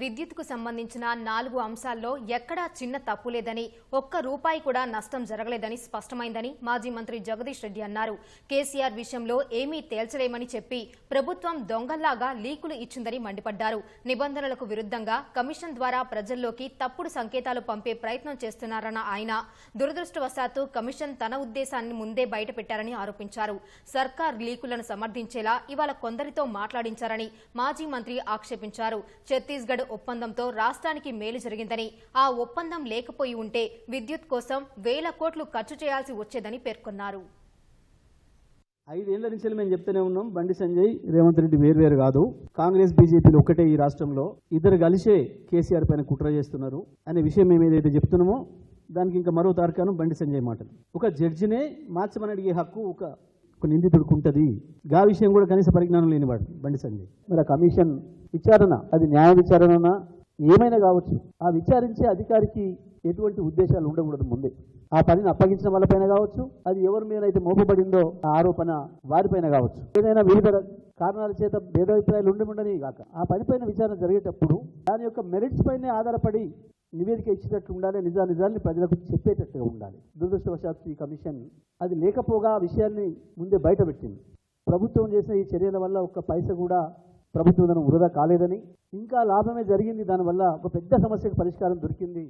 విద్యుత్కు సంబంధించిన నాలుగు అంశాల్లో ఎక్కడా చిన్న తప్పు లేదని ఒక్క రూపాయి కూడా నష్టం జరగలేదని స్పష్టమైందని మాజీ మంత్రి జగదీష్ రెడ్డి అన్నారు. కేసీఆర్ విషయంలో ఏమీ తేల్చలేమని చెప్పి ప్రభుత్వం దొంగల్లాగా లీకులు ఇచ్చిందని మండిపడ్డారు. నిబంధనలకు విరుద్ధంగా కమిషన్ ద్వారా ప్రజల్లోకి తప్పుడు సంకేతాలు పంపే ప్రయత్నం చేస్తున్నారన్న ఆయన. దురదృష్టవశాత్తు కమిషన్ తన ఉద్దేశాన్ని ముందే బయటపెట్టారని ఆరోపించారు. సర్కార్ లీకులను సమర్థించేలా ఇవాళ కొందరితో మాట్లాడించారని మాజీ మంత్రి ఆక్షేపించారు. ఛత్తీస్గఢ్ ఒప్పందంతో రాష్ట్రానికి మేలు జరిగిందని ఆ ఒప్పందం లేకపోయి ఉంటే విద్యుత్ కోసం వేల కోట్లు ఖర్చు చేయాల్సి వచ్చేదని పేర్కొన్నారు. ఐదేళ్ళ నుంచి మేము చెప్తూనే ఉన్నాం బండి సంజయ్ రేవంత్ రెడ్డి వేరు కాదు. కాంగ్రెస్ బీజేపీలు ఒక్కటే ఈ రాష్ట్రంలో. ఇద్దరు కలిసే కేసీఆర్ పైన కుట్ర చేస్తున్నారు అనే విషయం మేము ఏదైతే చెప్తున్నామో దానికి ఇంకా మరో తార్కాణం బండి సంజయ్ మాటలు. ఒక జడ్జినే మార్చమని అడిగే హక్కు ఒక ఒక నిందితుడికి ఉంటుంది గా విషయం కూడా కనీస పరిజ్ఞానం లేనివాడు బండి సంజయ్. మరి ఆ కమిషన్ విచారణ అది న్యాయ విచారణనా? ఏమైనా కావచ్చు. ఆ విచారించే అధికారికి ఎటువంటి ఉద్దేశాలు ఉండకూడదు ముందే. ఆ పనిని అప్పగించిన వాళ్ళపైన కావచ్చు అది ఎవరి మీద అయితే మోపబడిందో ఆ ఆరోపణ వారిపైన కావచ్చు. ఏదైనా వివిధ కారణాల చేత భేదాభిప్రాయాలు ఉండి ఉండని కాక ఆ పనిపైన విచారణ జరిగేటప్పుడు దాని యొక్క మెరిట్స్ పైనే ఆధారపడి నివేదిక ఇచ్చినట్టు ఉండాలి నిజా నిజాన్ని ప్రజలకు చెప్పేటట్టుగా ఉండాలి. దురదృష్టవశాత్తు ఈ కమిషన్ అది లేకపోగా ఆ విషయాన్ని ముందే బయటపెట్టింది ప్రభుత్వం చేసిన ఈ చర్యల వల్ల ఒక్క పైస కూడా ప్రభుత్వం వృధా కాలేదని ఇంకా లాభమే జరిగింది దానివల్ల ఒక పెద్ద సమస్యకు పరిష్కారం దొరికింది